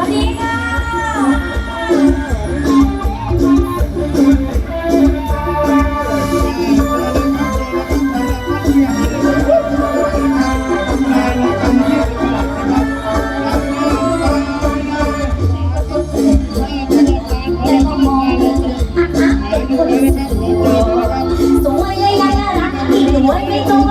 วัสดีค่ะสวยเลยน่ารักอีกหนูไม่ต้อง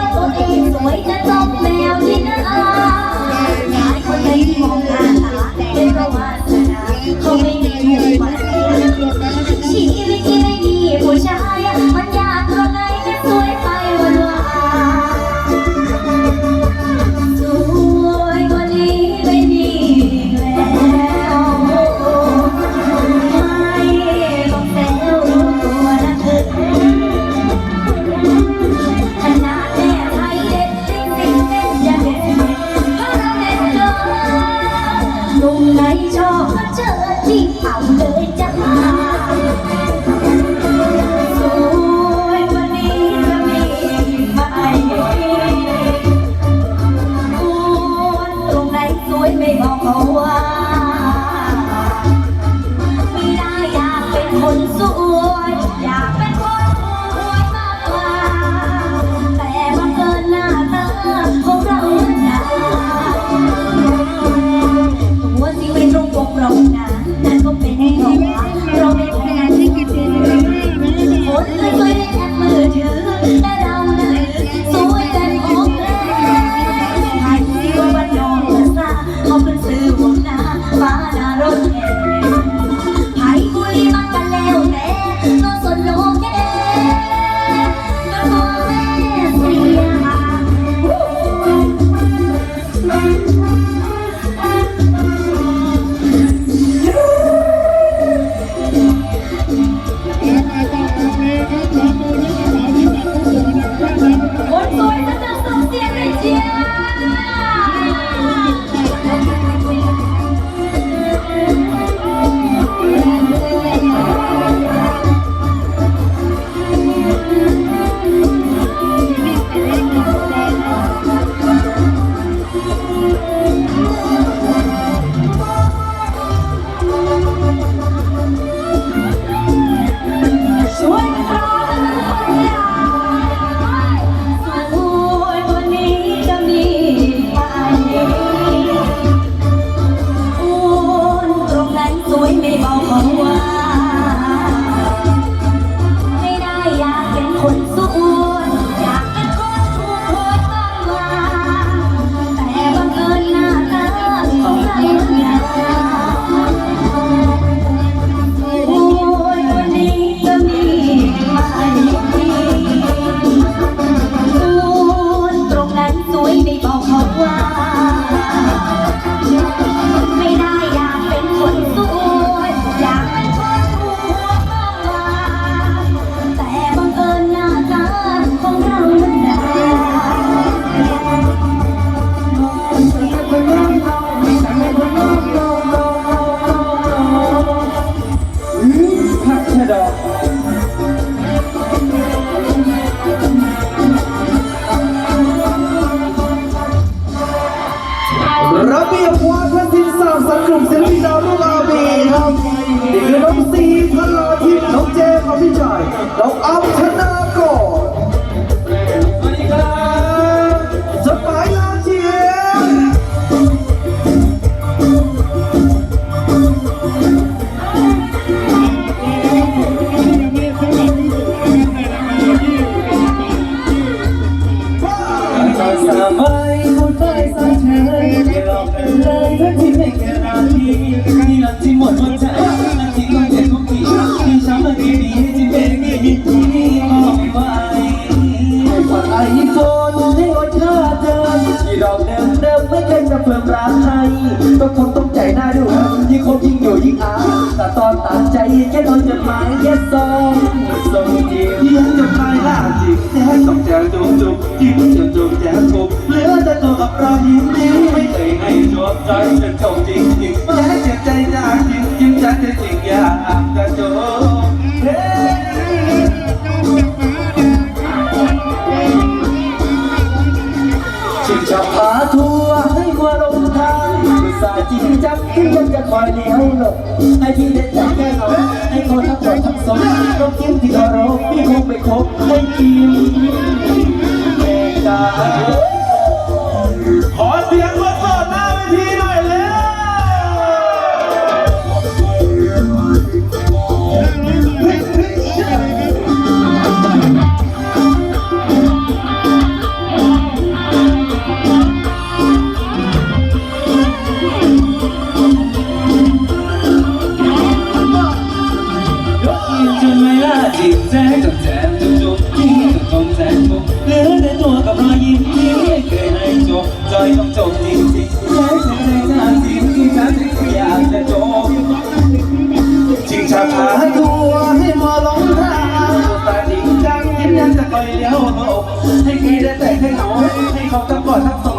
ลุงไหนชอบก็เชิญที่เผาเลยจ้า ไปพูดไปสักเธอไม่หลเลยทั้ที่ไม่แค่นาทีนี่รักที่หมดหัวใจรักที่ต้องเจ็ทุกทีที่ช้ำมันดีดีใจิ้มเอม่งดีมองไม่ไหววาไอ้คนให้อดท่าเดินที่เราเดิมเดิมไม่เคยจะเพิ่มรักใครต้องคนต้องใจหน้าด้วย บเรายิ้มยิ้มไม่เคยให้จบใจฉันจบจริงจริงแม้เจ็บใจจากจริงจริงฉันจะจริงอยากจะจบเฮ้ชิงชับพาทัวร์ให้กว่าลงทางสาจริงจังที่ยันจะคอยเลี้ยวหลบให้พี่เด็ดแก่เราให้คนทั้งหมดทั้งสองรบกิ้มที่เราไม่คงไปคบให้กินเมกา ไม่ล่าจิตใจจนแสบจนจุกที่จนแสบจุกเหลือแต่ตัวกับรอยยิ้มที่ไม่เคยให้จบจอยต้องจบจริงๆใจใจใจหน้าสิ่งที่ฉันอยากจะจบจริงชักหาตัวให้มาลงทางแต่จริงจังยิ้มยังจะคอยเลี้ยวโลกให้พี่ได้แต่ให้เหงาให้เขาทั้งกอดทั้งสองต้อง